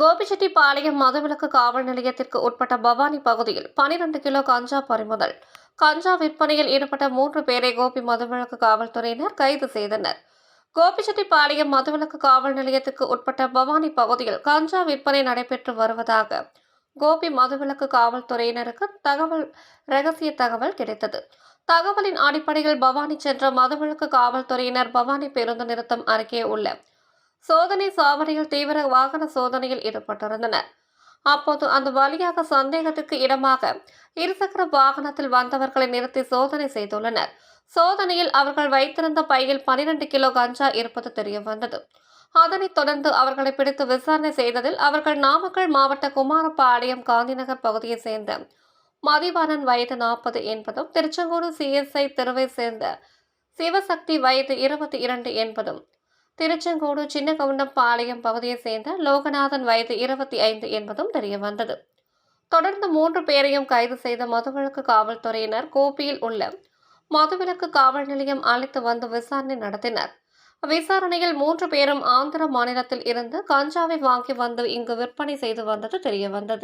கோபிச்செட்டிப்பாளையம் மதுவிலக்கு காவல் நிலையத்திற்கு உட்பட்ட பவானி பகுதியில் பனிரெண்டு கிலோ கஞ்சா பறிமுதல். கஞ்சா விற்பனையில் ஈடுபட்ட மூன்று பேரை கோபி மதுவிலக்கு காவல்துறையினர் கைது செய்தனர். கோபிச்செட்டிப்பாளையம் மதுவிலக்கு காவல் நிலையத்திற்கு உட்பட்ட பவானி பகுதியில் கஞ்சா விற்பனை நடைபெற்று வருவதாக கோபி மதுவிலக்கு காவல்துறையினருக்கு தகவல் ரகசிய தகவல் கிடைத்தது. தகவலின் அடிப்படையில் பவானி சென்ற மதுவிலக்கு காவல்துறையினர் பவானி பேருந்து நிறுத்தம் அருகே உள்ள சோதனை சாவடியில் தீவிர வாகன சோதனையில் ஈடுபட்டிருந்தனர் அப்போது அந்த வழியாக சந்தேகத்துக்கு இடமாக இருசக்கர வாகனத்தில் வந்தவர்களை நிறுத்தி சோதனை செய்துள்ளனர். சோதனையில் அவர்கள் வைத்திருந்த பையில் பனிரெண்டு கிலோ கஞ்சா இருப்பது தெரிய வந்தது அதனைத் தொடர்ந்து அவர்களை பிடித்து விசாரணை செய்ததில் அவர்கள் நாமக்கல் மாவட்ட குமாரபாளையம் காந்திநகர் பகுதியைச் சேர்ந்த மதிவாணன் வயது நாற்பது என்பதும் திருச்செங்கோடு சிஎஸ்ஐ தெருவை சேர்ந்த சிவசக்தி வயது இருபத்தி இரண்டு என்பதும் திருச்செங்கோடு சின்னகவுண்டம்பாளையம் பகுதியைச் சேர்ந்த லோகநாதன் வயது இருபத்தி ஐந்து என்பதும் தெரியவந்தது. தொடர்ந்து மூன்று பேரையும் கைது செய்த மதுவிலக்கு காவல்துறையினர் கோபியில் உள்ள மதுவிலக்கு காவல் நிலையம் அழைத்து வந்து விசாரணை நடத்தினர். விசாரணையில் மூன்று பேரும் ஆந்திர மாநிலத்தில் இருந்து கஞ்சாவை வாங்கி வந்து இங்கு விற்பனை செய்து வந்தது தெரியவந்தது.